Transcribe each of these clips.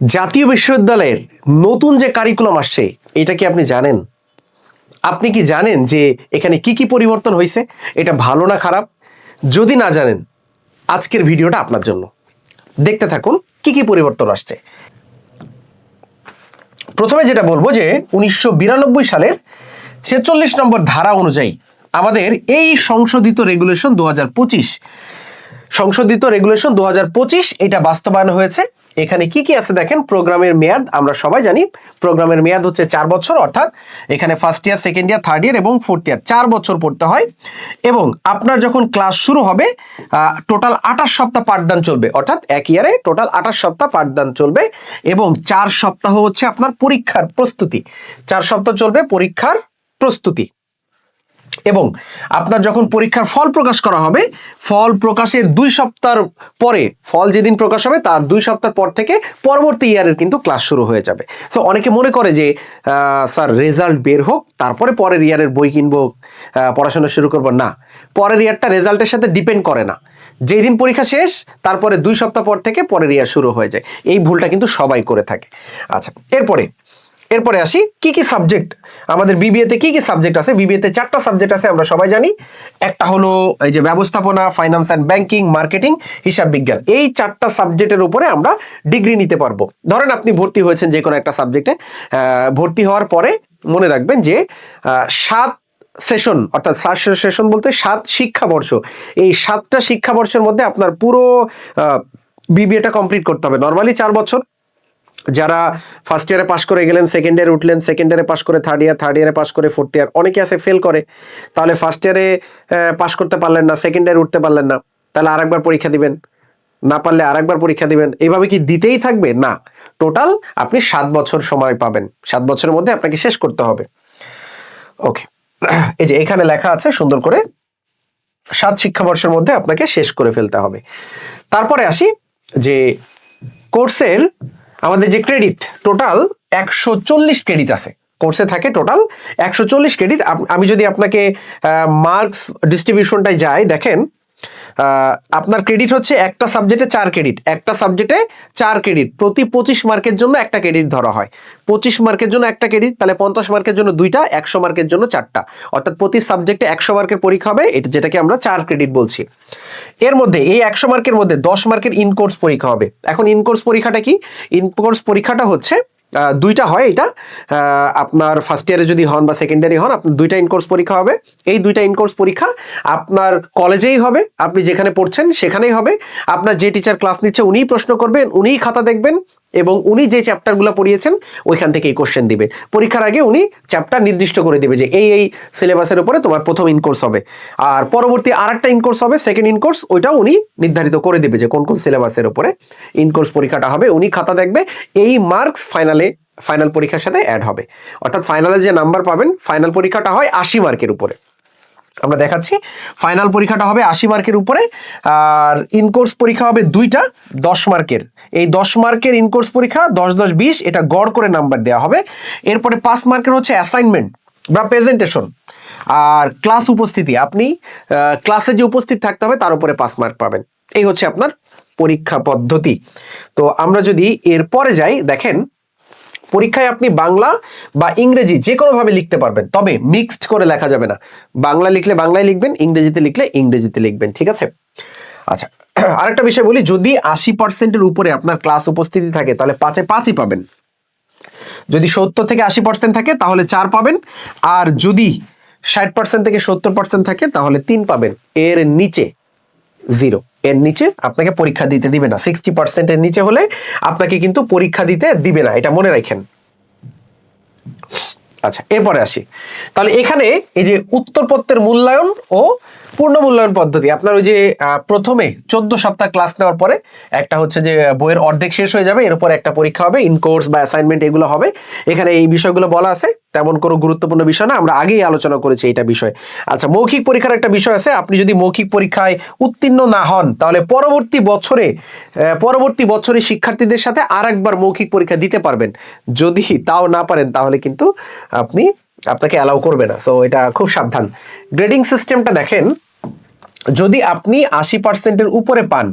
জাতীয় বিশ্ববিদ্যালয়ের নতুন যে কারিকুলাম আসছে, এটা কি আপনি জানেন? আপনি কি জানেন যে এখানে কি কি পরিবর্তন হয়েছে? এটা ভালো না খারাপ? যদি না জানেন, আজকের ভিডিওটা আপনার জন্য। দেখতে থাকুন, কি কি পরিবর্তন আসছে। প্রথমে যেটা বলব যে, উনিশশো বিরানব্বই সালের ছেচল্লিশ নম্বর ধারা অনুযায়ী আমাদের এই সংশোধিত রেগুলেশন দু হাজার পঁচিশ, সংশোধিত রেগুলেশন দু হাজার পঁচিশ, এটা বাস্তবায়ন হয়েছে। এখানে কি কি আছে দেখেন? প্রোগ্রামের মেয়াদ, আমরা সবাই জানি। প্রোগ্রামের মেয়াদ হচ্ছে চার বছর, অর্থাৎ এখানে first year second year third year এবং ফোর্থ ইয়ার চার বছর পড়তে হয় এবং আপনার যখন ক্লাস শুরু হবে টোটাল আঠাশ সপ্তাহ পাঠদান চলবে। অর্থাৎ এক ইয়ারে টোটাল আঠাশ সপ্তাহ পাঠদান চলবে এবং চার সপ্তাহ হচ্ছে আপনার পরীক্ষার প্রস্তুতি। চার সপ্তাহ চলবে পরীক্ষার প্রস্তুতি। এবং আপনার যখন পরীক্ষার ফল প্রকাশ করা হবে, ফল প্রকাশের দুই সপ্তাহ পরে, ফল যেদিন প্রকাশ হবে তার দুই সপ্তাহ পর থেকে পরবর্তী ইয়ারের কিন্তু ক্লাস শুরু হয়ে যাবে। সো অনেকে মনে করে যে স্যার রেজাল্ট বের হোক, তারপরে পরের ইয়ারের বই কিনবো পড়াশোনা শুরু করব। না, পরের ইয়ারটা রেজাল্টের সাথে ডিপেন্ড করে না। যেই দিন পরীক্ষা শেষ, তারপরে দুই সপ্তাহ পর থেকে পরের ইয়ার শুরু হয়ে যায়। এই ভুলটা কিন্তু সবাই করে থাকে। আচ্ছা এরপরে এরপরে আসি, কি কি সাবজেক্ট আমাদের বিবিএতে কি কি সাবজেক্ট আছে? বিবিএতে চারটা সাবজেক্ট আছে, আমরা সবাই জানি। একটা হলো এই যে ব্যবস্থাপনা ফাইন্যান্স অ্যান্ড ব্যাংকিং মার্কেটিং হিসাব বিজ্ঞান। এই চারটা সাবজেক্টের উপরে আমরা ডিগ্রি নিতে পারব। ধরেন আপনি ভর্তি হয়েছেন যে কোনো একটা সাবজেক্টে ভর্তি হওয়ার পরে মনে রাখবেন যে সাত সেশন অর্থাৎ সাত সেশন বলতে সাত শিক্ষাবর্ষ। এই সাতটা শিক্ষাবর্ষের মধ্যে আপনার পুরো বিবিএটা কমপ্লিট করতে হবে। নর্মালি চার বছর। যারা ফার্স্ট ইয়ারে পাশ করে গেলেন সেকেন্ড ইয়ারে উঠলেন সেকেন্ড ইয়ারে পাশ করে থার্ড ইয়ার থার্ড ইয়ারে পাশ করে ফোর্থ ইয়ার অনেকে আছে ফেল করে। তাহলে ফার্স্ট ইয়ারে পাশ করতে পারলেন না সেকেন্ড ইয়ারে উঠতে পারলেন না, তাহলে আরেকবার পরীক্ষা দিবেন। না পারলে আরেকবার পরীক্ষা দিবেন। এইভাবে কি দিতেই থাকবে? না। টোটাল আপনি সাত বছর সময় পাবেন। সাত বছরের মধ্যে আপনাকে শেষ করতে হবে। ওকে এই যে এখানে লেখা আছে, সুন্দর করে সাত শিক্ষাবর্ষের মধ্যে আপনাকে শেষ করে ফেলতে হবে। তারপরে আসি যে কোর্সের আমাদের যে ক্রেডিট টোটাল একশো চল্লিশ ক্রেডিট আছে। কোর্সে থাকে টোটাল একশো চল্লিশ ক্রেডিট আমি যদি আপনাকে মার্কস ডিস্ট্রিবিউশনটায় যাই, দেখেন আপনার ক্রেডিট হচ্ছে একটা সাবজেক্টে চার ক্রেডিট একটা সাবজেক্টে চার ক্রেডিট প্রতি পঁচিশ মার্কের জন্য একটা ক্রেডিট ধরা হয়। পঁচিশ মার্কের জন্য একটা ক্রেডিট তাহলে পঞ্চাশ মার্কের জন্য দুইটা, একশো মার্কের জন্য চারটা। অর্থাৎ প্রতি সাবজেক্টে একশো মার্কের পরীক্ষা হবে, এটা যেটাকে আমরা চার ক্রেডিট বলছি। এর মধ্যে, এই একশো মার্কের মধ্যে দশ মার্কের ইনকোর্স পরীক্ষা হবে। এখন ইনকোর্স পরীক্ষাটা কি? ইনকোর্স পরীক্ষাটা হচ্ছে দুইটা হয় এটা। আপনার ফার্স্ট ইয়ারে যদি হন বা সেকেন্ড ইয়ারে হন, আপনার দুইটা ইনকোর্স পরীক্ষা হবে। এই দুইটা ইনকোর্স পরীক্ষা আপনার কলেজেই হবে, আপনি যেখানে পড়ছেন সেখানেই হবে। আপনার যে টিচার ক্লাস নিচ্ছে, উনিই প্রশ্ন করবেন, উনিই খাতা দেখবেন এবং উনি যে চ্যাপ্টারগুলো পড়িয়েছেন, ওইখান থেকে এই কোশ্চেন দিবে। পরীক্ষার আগে উনি চ্যাপ্টার নির্দিষ্ট করে দিবে যে এই এই সিলেবাসের উপরে তোমার প্রথম ইনকোর্স হবে। আর পরবর্তী আর একটা ইনকোর্স হবে সেকেন্ড ইনকোর্স ওইটাও উনি নির্ধারিত করে দিবে যে কোন কোন সিলেবাসের উপরে ইনকোর্স পরীক্ষাটা হবে। উনি খাতা দেখবে, এই মার্কস ফাইনালে ফাইনাল পরীক্ষার সাথে অ্যাড হবে। অর্থাৎ ফাইনালে যে নাম্বার পাবেন ফাইনাল পরীক্ষাটা হয় আশি মার্কের উপরে। আমরা দেখাচ্ছি। ফাইনাল পরীক্ষাটা হবে আশি মার্কের উপরে, আর ইনকোর্স পরীক্ষা হবে দুইটা, দশ মার্কের এই দশ মার্কের ইনকোর্স পরীক্ষা, দশ দশ, বিশ, এটা গড় করে নাম্বার দেওয়া হবে। এরপরে পাঁচ মার্কের হচ্ছে অ্যাসাইনমেন্ট বা প্রেজেন্টেশন আর ক্লাস উপস্থিতি, আপনি ক্লাসে যে উপস্থিত থাকতে হবে, তার উপরে পাঁচ মার্ক পাবেন। এই হচ্ছে আপনার পরীক্ষা পদ্ধতি। তো আমরা যদি এরপরে যাই, দেখেন পরীক্ষায় আপনি বাংলা বা ইংরেজি যে কোনোভাবে লিখতে পারবেন, তবে মিক্সড করে লেখা যাবে না। বাংলা লিখলে বাংলায় লিখবেন, ইংরেজিতে লিখলে ইংরেজিতে লিখবেন, ঠিক আছে? আচ্ছা আরেকটা বিষয় বলি, যদি আশি পার্সেন্টের উপরে আপনার ক্লাস উপস্থিতি থাকে, তাহলে পাঁচে পাঁচই পাবেন। যদি সত্তর থেকে আশি পার্সেন্ট থাকে, তাহলে চার পাবেন। আর যদি ষাট পার্সেন্ট থেকে সত্তর পার্সেন্ট থাকে, তাহলে তিন পাবেন। এর নিচে জিরো এর নিচে আপনাকে পরীক্ষা দিতে দিবে না। সিক্সটি পার্সেন্টের নিচে হলে আপনাকে কিন্তু পরীক্ষা দিতে দিবে না, এটা মনে রাখেন। আচ্ছা এরপরে আসি। তাহলে এখানে এই যে উত্তরপত্রের মূল্যায়ন ও পূর্ণ মূল্যায়ন পদ্ধতি। আপনার ওই যে প্রথমে চোদ্দ সপ্তাহ ক্লাস নেওয়ার পরে একটা হচ্ছে যে, বইয়ের অর্ধেক শেষ হয়ে যাবে, এরপর একটা পরীক্ষা হবে ইন কোর্স বা অ্যাসাইনমেন্ট এগুলো হবে। এখানে এই বিষয়গুলো বলা আছে, তেমন কোনো গুরুত্বপূর্ণ বিষয় না, আমরা আগেই আলোচনা করেছি এটা বিষয়। আচ্ছা মৌখিক পরীক্ষার একটা বিষয় আছে, আপনি যদি মৌখিক পরীক্ষায় উত্তীর্ণ না হন, তাহলে পরবর্তী বছরে পরবর্তী বছরে শিক্ষার্থীদের সাথে আরেকবার মৌখিক পরীক্ষা দিতে পারবেন। যদি তাও না পারেন, তাহলে কিন্তু আপনি আপনাকে অ্যালাউ করবে না। সো এটা খুব সাবধান। গ্রেডিং সিস্টেমটা দেখেন যদি আপনি আশি পার্সেন্টের উপরে পান,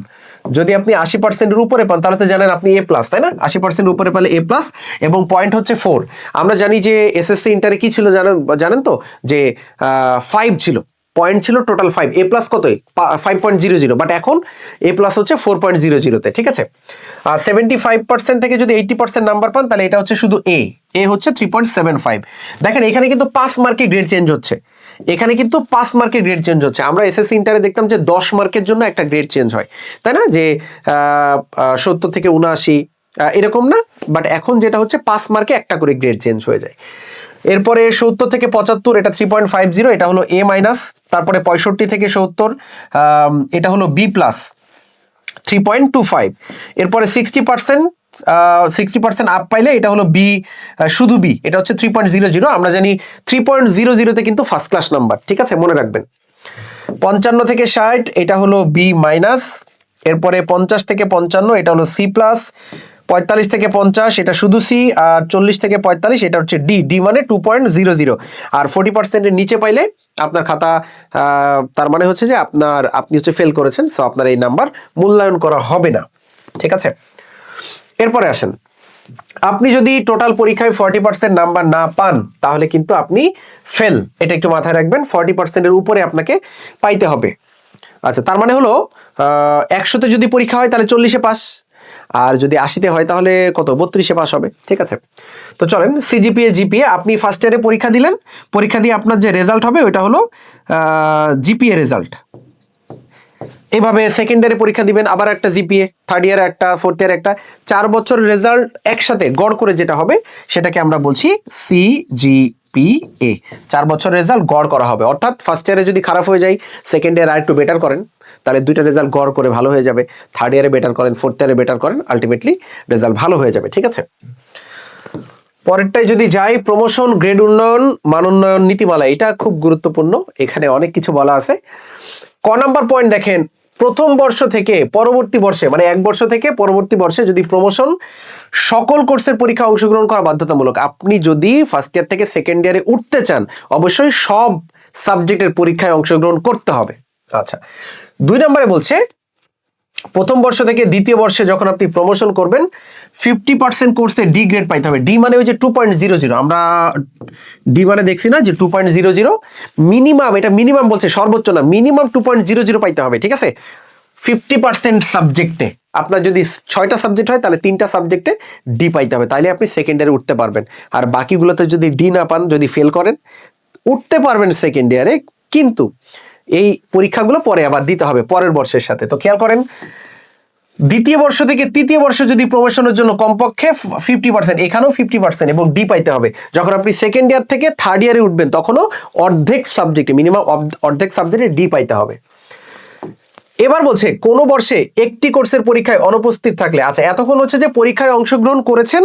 যদি আপনি আশি পার্সেন্টের উপরে পান, তাহলে তো জানেন আপনি এ প্লাস তাই না? আশি পার্সেন্ট উপরে পেলে এ প্লাস এবং পয়েন্ট হচ্ছে ফোর আমরা জানি যে এসএসসি ইন্টারে কি ছিল জানেন জানেন তো? যে ফাইভ ছিল। পয়েন্ট ছিল টোটাল ফাইভ এ প্লাস কতই? Five point zero zero but এখন এ প্লাস হচ্ছে ফোর পয়েন্ট জিরো জিরোতে ঠিক আছে? আর সেভেন্টি ফাইভ পার্সেন্ট থেকে যদি এইটি পার্সেন্ট নাম্বার পান, তাহলে এটা হচ্ছে শুধু এ এ হচ্ছে থ্রি পয়েন্ট সেভেন ফাইভ দেখেন, এখানে কিন্তু পাস মার্কে গ্রেড চেঞ্জ হচ্ছে। এখানে কিন্তু পাঁচ মার্কের গ্রেড চেঞ্জ হচ্ছে। আমরা এসএসসি ইন্টারে দেখতাম যে দশ মার্কের জন্য একটা গ্রেড চেঞ্জ হয়। তাই না? যে সত্তর থেকে উনআশি এরকম না? বাট এখন যেটা হচ্ছে পাঁচ মার্কে একটা করে গ্রেড চেঞ্জ হয়ে যায়। এরপরে সত্তর থেকে পঁচাত্তর, এটা থ্রি পয়েন্ট ফাইভ জিরো এটা হলো এ মাইনাস তারপরে পঁয়ষট্টি থেকে সত্তর এটা হলো B plus three point two five এরপরে sixty percent sixty percent up পাইলে এটা হলো বি শুধু বি এটা হচ্ছে থ্রি পয়েন্ট জিরো জিরো আমরা জানি থ্রি পয়েন্ট জিরো জিরোতে কিন্তু ফার্স্ট ক্লাস নাম্বার ঠিক আছে? মনে রাখবেন। পঞ্চান্ন থেকে ষাট, এটা হলো বি মাইনাস এরপরে পঞ্চাশ থেকে পঞ্চান্ন, এটা হলো সি প্লাস পঁয়তাল্লিশ থেকে পঞ্চাশ, এটা শুধু সি আর চল্লিশ থেকে পঁয়তাল্লিশ, এটা হচ্ছে ডি ডি মানে টু পয়েন্ট জিরো জিরো আর ফোর্টি পার্সেন্টের নিচে পাইলে আপনার খাতা তার মানে হচ্ছে যে আপনার, আপনি হচ্ছে ফেল করেছেন সো আপনার এই নাম্বার মূল্যায়ন করা হবে না, ঠিক আছে? এরপরে আসেন। আপনি যদি টোটাল পরীক্ষায় ফর্টি পার্সেন্ট নাম্বার না পান, তাহলে কিন্তু আপনি ফেল এটা একটু মাথায় রাখবেন ফর্টি পার্সেন্টের উপরে আপনাকে পাইতে হবে। আচ্ছা তার মানে হলো একশোতে যদি পরীক্ষা হয়, তাহলে চল্লিশে পাস। আর যদি আশিতে হয়, তাহলে কত? বত্রিশে পাস হবে। ঠিক আছে? তো চলেন সিজিপিএ জিপিএ আপনি ফার্স্ট ইয়ারে পরীক্ষা দিলেন। পরীক্ষা দিয়ে আপনার যে রেজাল্ট হবে, ওইটা হলো জিপিএ রেজাল্ট এভাবে সেকেন্ড ইয়ারে পরীক্ষা দিবেন, আবার একটা জিপিএ থার্ড ইয়ার একটা ফোর্থ ইয়ার একটা, চার বছর রেজাল্ট একসাথে গড় করে যেটা হবে, সেটাকে আমরা বলছি সিজিপিএ চার বছর রেজাল্ট গড় করা হবে। অর্থাৎ ফার্স্ট ইয়ারে যদি খারাপ হয়ে যায় সেকেন্ড ইয়ার আর একটু বেটার করেন, তাহলে দুইটা রেজাল্ট গড় করে ভালো হয়ে যাবে। থার্ড ইয়ারে বেটার করেন ফোর্থ ইয়ারে বেটার করেন আলটিমেটলি রেজাল্ট ভালো হয়ে যাবে, ঠিক আছে? পরেরটাই যদি যাই প্রমোশন গ্রেড উন্নয়ন, মান উন্নয়ন, নীতিমালা, এটা খুব গুরুত্বপূর্ণ। এখানে অনেক কিছু বলা আছে। ক নাম্বার পয়েন্ট দেখেন, প্রথম বর্ষ থেকে পরবর্তী বর্ষে মানে এক বর্ষ থেকে পরবর্তী বর্ষে যদি প্রমোশন সকল কোর্সের পরীক্ষা অংশগ্রহণ করা বাধ্যতামূলক। আপনি যদি ফার্স্ট ইয়ার থেকে সেকেন্ড ইয়ারে উঠতে চান, অবশ্যই সব সাবজেক্টের পরীক্ষায় অংশগ্রহণ করতে হবে। আচ্ছা দুই নম্বরে বলছে প্রথম বর্ষ থেকে দ্বিতীয় বর্ষে যখন আপনি প্রমোশন করবেন ফিফটি পার্সেন্ট কোর্সে ডি গ্রেড পাইতে হবে। ডি মানে ওই যে টু পয়েন্ট জিরো জিরো আমরা ডি মানে দেখছি না যে two point zero zero minimum এটা মিনিমাম বলছে, সর্বোচ্চ না minimum two point zero zero পাইতে হবে, ঠিক আছে? ফিফটি পার্সেন্ট সাবজেক্টে আপনার যদি ছয়টা সাবজেক্ট হয়, তাহলে তিনটা সাবজেক্টে ডি পাইতে হবে। তাহলে আপনি সেকেন্ড ইয়ারে উঠতে পারবেন। আর বাকিগুলোতে যদি ডি না পান, যদি ফেল করেন, উঠতে পারবেন সেকেন্ড ইয়ারে কিন্তু এই পরীক্ষাগুলো পরে আবার দিতে হবে পরের বর্ষের সাথে। তো খেয়াল করেন, দ্বিতীয় বর্ষ থেকে তৃতীয় বর্ষ যদি প্রমোশনের জন্য কমপক্ষে ফিফটি পার্সেন্ট এখানেও ফিফটি পার্সেন্ট এবং ডি পাইতে হবে। যখন আপনি সেকেন্ড ইয়ার থেকে থার্ড ইয়ারে উঠবেন, তখনও অর্ধেক সাবজেক্টে মিনিমাম অর্ধেক সাবজেক্টে ডি পাইতে হবে। এবার বলছে, কোন বর্ষে একটি কোর্সের পরীক্ষায় অনুপস্থিত থাকলে আচ্ছা এতক্ষণ হচ্ছে যে পরীক্ষায় অংশগ্রহণ করেছেন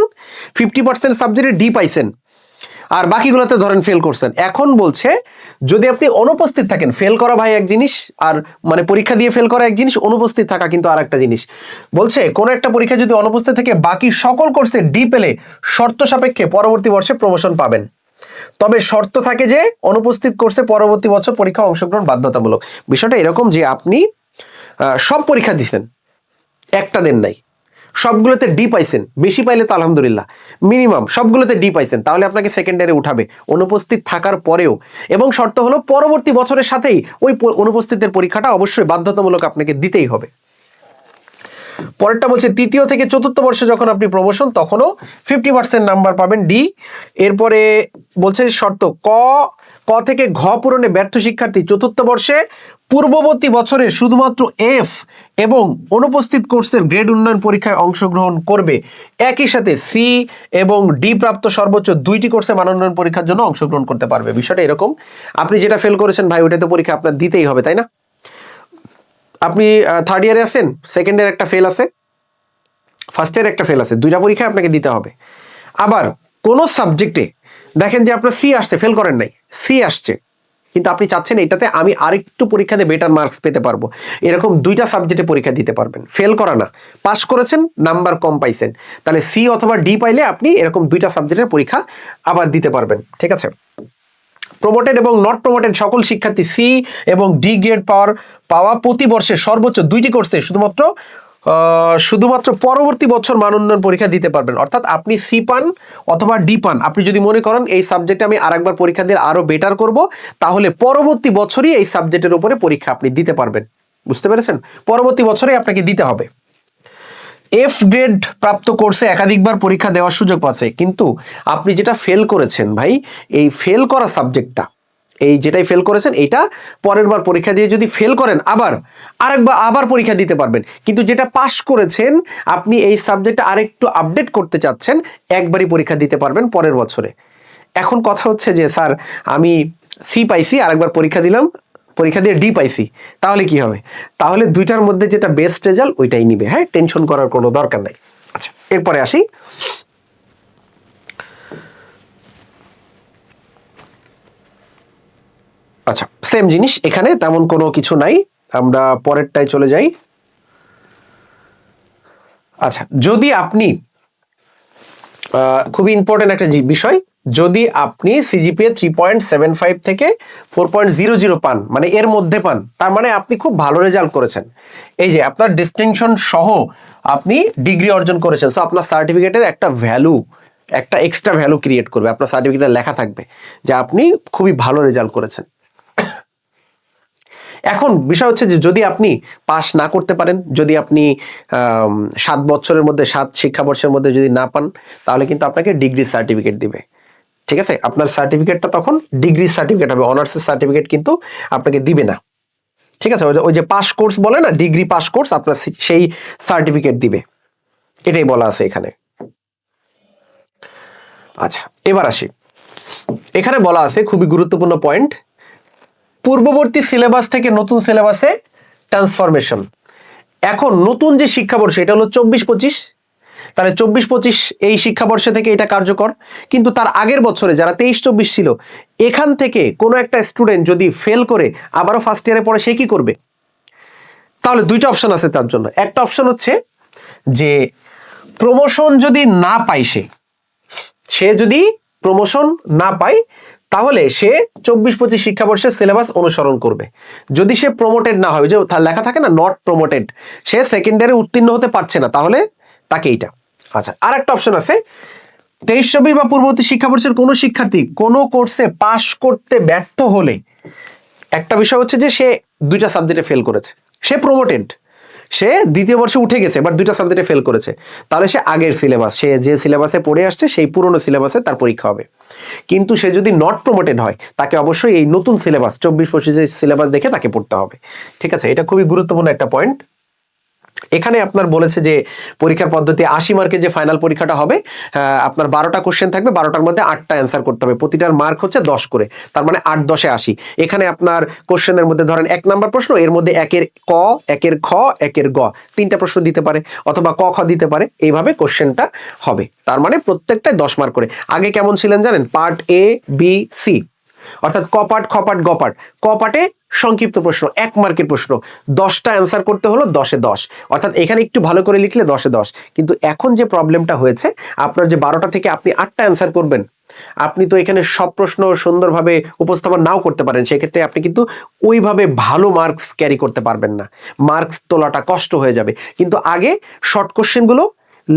ফিফটি পার্সেন্ট সাবজেক্টে ডি পাইছেন। আর বাকিগুলোতে ধরেন ফেল করছেন। এখন বলছে, যদি আপনি অনুপস্থিত থাকেন ফেল করা ভাই এক জিনিস, আর মানে পরীক্ষা দিয়ে ফেল করা এক জিনিস, অনুপস্থিত থাকা কিন্তু আর একটা জিনিস। বলছে, কোনো একটা পরীক্ষা যদি অনুপস্থিত থেকে বাকি সকল কোর্সে ডি পেলে শর্ত সাপেক্ষে পরবর্তী বর্ষে প্রমোশন পাবেন। তবে শর্ত থাকে যে, অনুপস্থিত কোর্সে পরবর্তী বছর পরীক্ষা অংশগ্রহণ বাধ্যতামূলক। বিষয়টা এরকম যে আপনি সব পরীক্ষা দিচ্ছেন একটা দেন নাই। সবগুলোতে ডি পাইছেন, বেশি পাইলে তো আলহামদুলিল্লাহ। মিনিমাম সবগুলোতে ডি পাইছেন, তাহলে আপনাকে সেকেন্ডারে উঠাবে। অনুপস্থিত থাকার পরেও, এবং শর্ত হলো পরবর্তী বছরের সাথেই ওই অনুপস্থিতের পরীক্ষাটা অবশ্যই বাধ্যতামূলক আপনাকে দিতেই হবে। পরেরটা বলছে, তৃতীয় থেকে চতুর্থ বর্ষে যখন আপনি প্রমোশন তখনও ফিফটি পার্সেন্ট নাম্বার পাবেন ডি এরপরে বলছে শর্ত, ক ক থেকে ঘ পূরণে ব্যর্থ শিক্ষার্থী চতুর্থ বর্ষে পূর্ববর্তী বছরে শুধুমাত্র এফ এবং অনুপস্থিত কোর্সের গ্রেড উন্নয়ন পরীক্ষায় অংশগ্রহণ করবে। একই সাথে সি এবং ডি প্রাপ্ত সর্বোচ্চ দুইটি কোর্সে মানোন্নয়ন পরীক্ষার জন্য অংশগ্রহণ করতে পারবে। বিষয়টা এরকম। আপনি যেটা ফেল করেছেন ভাই, ওইটাতে পরীক্ষা আপনার দিতেই হবে, তাই না? আপনি থার্ড ইয়ারে আছেন সেকেন্ড ইয়ার একটা ফেল আছে ফার্স্ট ইয়ার একটা ফেল আছে, দুইটা পরীক্ষায় আপনাকে দিতে হবে। আবার কোনো সাবজেক্টে দেখেন যে আপনার সি আসছে ফেল করেন নাই সি আসছে। কিন্তু আপনি চাচ্ছেন এটাতে আমি আরেকটু পরীক্ষাতে বেটার মার্কস পেতে পারব। এরকম দুইটা সাবজেক্টে পরীক্ষা দিতে পারবেন। ফেল করা না। পাস করেছেন নাম্বার কম পাইছেন। তাহলে সি অথবা ডি পাইলে আপনি এরকম দুইটা সাবজেক্টের পরীক্ষা আবার দিতে পারবেন। ঠিক আছে? প্রমোটেড এবং নট প্রমোটেড সকল শিক্ষার্থী সি এবং ডি গ্রেড পাওয়ার, পাওয়া প্রতি বর্ষে সর্বোচ্চ দুইটি কোর্সে শুধুমাত্র শুধুমাত্র পরবর্তী বছর মান উন্নয়ন পরীক্ষা দিতে পারবেন। অর্থাৎ আপনি সি পান অথবা ডি পান। আপনি যদি মনে করেন এই সাবজেক্টে আমি আরেকবার পরীক্ষা দিয়ে আরও বেটার করব, তাহলে পরবর্তী বছরই এই সাবজেক্টের উপরে পরীক্ষা আপনি দিতে পারবেন। বুঝতে পেরেছেন? পরবর্তী বছরে আপনাকে দিতে হবে। এফ গ্রেড প্রাপ্ত কোর্সে একাধিকবার পরীক্ষা দেওয়ার সুযোগ পাচ্ছে। কিন্তু আপনি যেটা ফেল করেছেন ভাই, এই ফেল করা সাবজেক্টটা এই যেটাই ফেল করেছেন, এইটা পরের বার পরীক্ষা দিয়ে যদি ফেল করেন, আবার, আরেকবার, আবার পরীক্ষা দিতে পারবেন। কিন্তু যেটা পাশ করেছেন, আপনি এই সাবজেক্টটা আরেকটু আপডেট করতে চাচ্ছেন, একবারই পরীক্ষা দিতে পারবেন পরের বছরে। এখন কথা হচ্ছে যে, স্যার, আমি সি পাইছি, আরেকবার পরীক্ষা দিলাম, পরীক্ষা দিয়ে ডি পাইছি, তাহলে কি হবে? তাহলে দুইটার মধ্যে যেটা বেস্ট রেজাল্ট ওইটাই নিবে। হ্যাঁ টেনশন করার কোনো দরকার নাই। আচ্ছা এরপরে আসি আচ্ছা সেম জিনিস, এখানে তেমন কোনো কিছু নাই। আমরা পরেরটায় চলে যাই। আচ্ছা যদি আপনি খুবই ইম্পর্টেন্ট একটা বিষয়, যদি আপনি CGPA three point seven five থেকে ফোর পয়েন্ট জিরো জিরো পান মানে এর মধ্যে পান, তার মানে আপনি খুব ভালো রেজাল্ট করেছেন। এই যে, আপনার ডিস্টিংশন সহ আপনি ডিগ্রি অর্জন করেছেন সো আপনার সার্টিফিকেটের একটা ভ্যালু একটা এক্সট্রা ভ্যালু ক্রিয়েট করবে, আপনার সার্টিফিকেটে লেখা থাকবে, যে আপনি খুবই ভালো রেজাল্ট করেছেন। এখন বিষয় হচ্ছে যে যদি আপনি পাস না করতে পারেন, যদি আপনি সাত বছরের মধ্যে, সাত শিক্ষাবর্ষের মধ্যে যদি না পান, তাহলে কিন্তু আপনাকে ডিগ্রি সার্টিফিকেট দিবে। ঠিক আছে? আপনার সার্টিফিকেটটা তখন ডিগ্রি সার্টিফিকেট হবে অনার্সের সার্টিফিকেট কিন্তু আপনাকে দিবে না। ঠিক আছে? ওই যে পাস কোর্স বলে না, ডিগ্রি পাস কোর্স, আপনার সেই সার্টিফিকেট দিবে। এটাই বলা আছে এখানে। আচ্ছা এবার আসি। এখানে বলা আছে খুবই গুরুত্বপূর্ণ পয়েন্ট পূর্ববর্তী সিলেবাস থেকে নতুন সিলেবাসে ট্রান্সফরমেশন এখন নতুন যে শিক্ষাবর্ষ, এটা হলো চব্বিশ পঁচিশ। তাহলে চব্বিশ পঁচিশ এই শিক্ষাবর্ষে থেকে এটা কার্যকর। কিন্তু তার আগের বছরে যারা তেইশ চব্বিশ ছিল, এখান থেকে কোনো একটা স্টুডেন্ট যদি ফেল করে, আবারও ফার্স্ট ইয়ারে পড়ে, সে কি করবে? তাহলে দুইটা অপশন আছে তার জন্য। একটা অপশন হচ্ছে যে প্রমোশন যদি না পায় সে সে যদি প্রমোশন না পায় তাহলে সে চব্বিশ পঁচিশ শিক্ষাবর্ষের সিলেবাস অনুসরণ করবে। যদি সে প্রমোটেড না হয় যে তার লেখা থাকে না নট প্রমোটেড সে সেকেন্ডারি উত্তীর্ণ হতে পারছে না, তাহলে তাকে এইটা। আচ্ছা আর একটা অপশন আছে। তেইশ, চব্বিশ বা পূর্ববর্তী শিক্ষাবর্ষের কোনো শিক্ষার্থী কোনো কোর্সে পাশ করতে ব্যর্থ হলে, একটা বিষয় হচ্ছে যে সে দুইটা সাবজেক্টে ফেল করেছে। সে প্রমোটেড সে দ্বিতীয় বর্ষে উঠে গেছে বাট দুইটা সাবজেক্টে ফেল করেছে। তাহলে সে আগের সিলেবাস সে যে সিলেবাসে পড়ে আসছে, সেই পুরনো সিলেবাসে তার পরীক্ষা হবে। কিন্তু সে যদি নট প্রমোটেড হয়, তাকে অবশ্যই এই নতুন সিলেবাস চব্বিশ পঁচিশের সিলেবাস দেখে তাকে পড়তে হবে। ঠিক আছে? এটা খুবই গুরুত্বপূর্ণ একটা পয়েন্ট এখানে আপনার বলেছে যে পরীক্ষার পদ্ধতি আশি মার্কের যে ফাইনাল পরীক্ষাটা হবে আপনার বারোটা কোশ্চেন থাকবে, বারোটার মধ্যে আটটা অ্যান্সার করতে হবে। প্রতিটার মার্ক হচ্ছে দশ করে, তার মানে আট দশে আশি। এখানে আপনার কোশ্চেনের মধ্যে ধরেন এক নাম্বার প্রশ্ন, এর মধ্যে একের ক, একের খ, একের গ, তিনটা প্রশ্ন দিতে পারে, অথবা ক, খ দিতে পারে, এইভাবে কোশ্চেনটা হবে। তার মানে প্রত্যেকটাই দশ মার্ক করে। আগে কেমন ছিলেন জানেন? পার্ট এ বি সি অর্থাৎ ক পার্ট খ পার্ট গ পার্ট ক পার্টে সংক্ষিপ্ত প্রশ্ন, এক মার্কের প্রশ্ন। দশটা অ্যান্সার করতে হলো, দশে দশ। অর্থাৎ এখানে একটু ভালো করে লিখলে দশে দশ। কিন্তু এখন যে প্রবলেমটা হয়েছে, আপনার যে বারোটা থেকে আপনি আটটা অ্যান্সার করবেন, আপনি তো এখানে সব প্রশ্ন সুন্দরভাবে উপস্থাপন নাও করতে পারেন। সেক্ষেত্রে আপনি কিন্তু ওইভাবে ভালো মার্কস ক্যারি করতে পারবেন না। মার্কস তোলাটা কষ্ট হয়ে যাবে। কিন্তু আগে শর্ট কোশ্চেনগুলো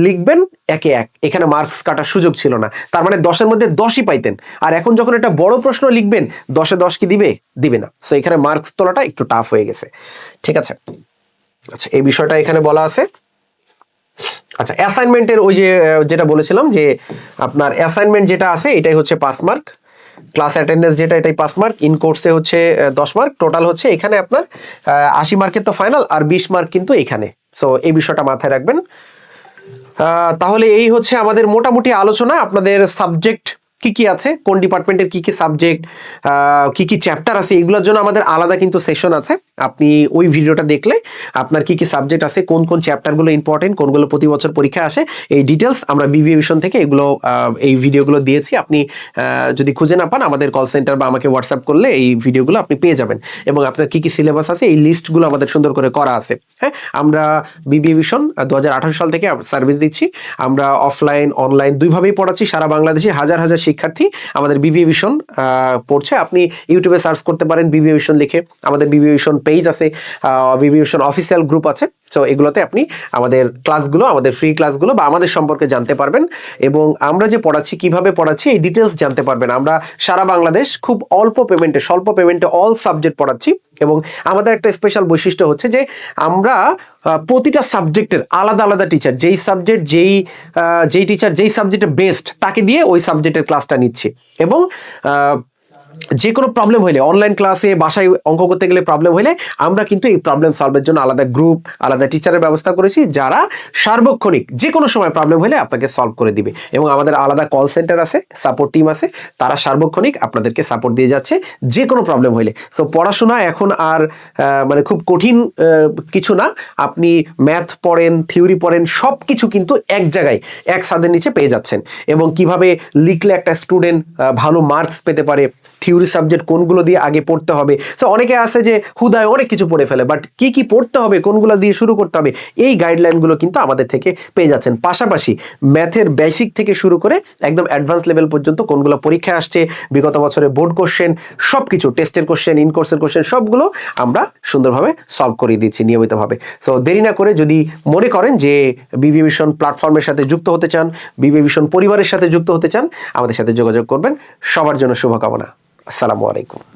লিখবেন একে এক। এখানে মার্কস কাটার সুযোগ ছিল না। তার মানে দশের মধ্যে দশই পাইতেন। আর এখন যখন একটা বড় প্রশ্ন লিখবেন, দশে দশ কি দিবে? দিবে না। সো এখানে মার্কস তোলাটা একটু টাফ হয়ে গেছে। ঠিক আছে? আচ্ছা এই বিষয়টা এখানে বলা আছে। আচ্ছা অ্যাসাইনমেন্টের ওই যে যেটা বলেছিলাম যে, আপনার অ্যাসাইনমেন্ট যেটা আছে, এটাই হচ্ছে পাস মার্ক ক্লাস অ্যাটেন্ডেন্স যেটা, এটাই পাস মার্ক ইন কোর্সে হচ্ছে দশ মার্ক টোটাল হচ্ছে এখানে আপনার আশি মার্কের তো ফাইনাল আর বিশ মার্ক কিন্তু এখানে। সো এই বিষয়টা মাথায় রাখবেন। তাহলে এই হচ্ছে আমাদের মোটামুটি আলোচনা আপনাদের সাবজেক্ট কি কি আছে? কোন ডিপার্টমেন্টের কি কি সাবজেক্ট কি কি চ্যাপ্টার আছে? এগুলোর জন্য আমাদের আলাদা কিন্তু সেশন আছে। আপনি ওই ভিডিওটা দেখলে আপনার কি কি সাবজেক্ট আছে, কোন কোন চ্যাপ্টারগুলো ইম্পর্টেন্ট কোনগুলো প্রতি বছর পরীক্ষা আসে, এই ডিটেলস আমরা বিবিএ ভিশন থেকে এগুলো এই ভিডিওগুলো দিয়েছি। আপনি যদি খুঁজে না পান, আমাদের কল সেন্টার বা আমাকে হোয়াটসঅ্যাপ করলে এই ভিডিওগুলো আপনি পেয়ে যাবেন। এবং আপনার কি কি সিলেবাস আছে, এই লিস্টগুলো আমাদের সুন্দর করে করা আছে। হ্যাঁ আমরা বিবিএ ভিশন দু সাল থেকে সার্ভিস দিচ্ছি। আমরা অফলাইন অনলাইন দুইভাবেই পড়াচ্ছি। সারা বাংলাদেশে হাজার হাজার শিক্ষার্থী, আমাদের বিবিএ ভিশন পড়ছে। আপনি ইউটিউবে সার্চ করতে পারেন বিবিএ ভিশন লিখে। আমাদের বিবিএ ভিশন পেজ আছে। বিবিএ ভিশন অফিসিয়াল গ্রুপ আছে। সো এগুলোতে আপনি আমাদের ক্লাসগুলো আমাদের ফ্রি ক্লাসগুলো বা আমাদের সম্পর্কে জানতে পারবেন এবং আমরা যে পড়াচ্ছি, কীভাবে পড়াচ্ছি, এই ডিটেলস জানতে পারবেন। আমরা সারা বাংলাদেশ খুব অল্প পেমেন্টে স্বল্প পেমেন্টে অল সাবজেক্ট পড়াচ্ছি এবং আমাদের একটা স্পেশাল বৈশিষ্ট্য হচ্ছে যে আমরা প্রতিটা সাবজেক্টের আলাদা আলাদা টিচার যেই সাবজেক্ট যেই যেই টিচার যেই সাবজেক্টে বেস্ট তাকে দিয়ে ওই সাবজেক্টের ক্লাসটা নিচ্ছি। এবং যে কোনো প্রবলেম হলে অনলাইন ক্লাসে বাসায় অঙ্ক করতে গেলে প্রবলেম হলে আমরা কিন্তু এই প্রবলেম সলভের জন্য আলাদা গ্রুপ আলাদা টিচারের ব্যবস্থা করেছি, যারা সার্বক্ষণিক যে কোনো সময় প্রবলেম হলে আপনাকে সলভ করে দিবে। এবং আমাদের আলাদা কল সেন্টার আছে সাপোর্ট টিম আছে, তারা সার্বক্ষণিক আপনাদেরকে সাপোর্ট দিয়ে যাচ্ছে যে কোনো প্রবলেম হলে সো পড়াশোনা এখন আর মানে খুব কঠিন কিছু না। আপনি ম্যাথ পড়েন থিওরি পড়েন সব কিছু কিন্তু এক জায়গায়, এক ছাদের নিচে পেয়ে যাচ্ছেন। এবং কীভাবে লিখলে একটা স্টুডেন্ট ভালো মার্কস পেতে পারে থিওরি সাবজেক্ট কোনগুলো দিয়ে আগে পড়তে হবে? সো অনেকে আছে যে হুদায় অনেক কিছু পড়ে ফেলে বাট কি কি পড়তে হবে, কোনগুলো দিয়ে শুরু করতে হবে, এই গাইডলাইনগুলো কিন্তু আমাদের থেকে পেয়ে যাচ্ছেন। পাশাপাশি ম্যাথের বেসিক থেকে শুরু করে একদম অ্যাডভান্স লেভেল পর্যন্ত কোনগুলো পরীক্ষা আসছে, বিগত বছরে বোর্ড কোশ্চেন সব কিছু টেস্টের কোশ্চেন ইন কোর্সের কোশ্চেন সবগুলো আমরা সুন্দরভাবে সলভ করিয়ে দিচ্ছি নিয়মিতভাবে। সো দেরি না করে যদি মনে করেন যে বিবি মিশন প্ল্যাটফর্মের সাথে যুক্ত হতে চান বিবি পরিবারের সাথে যুক্ত হতে চান, আমাদের সাথে যোগাযোগ করবেন। সবার জন্য শুভকামনা। আসসালামু আলাইকুম।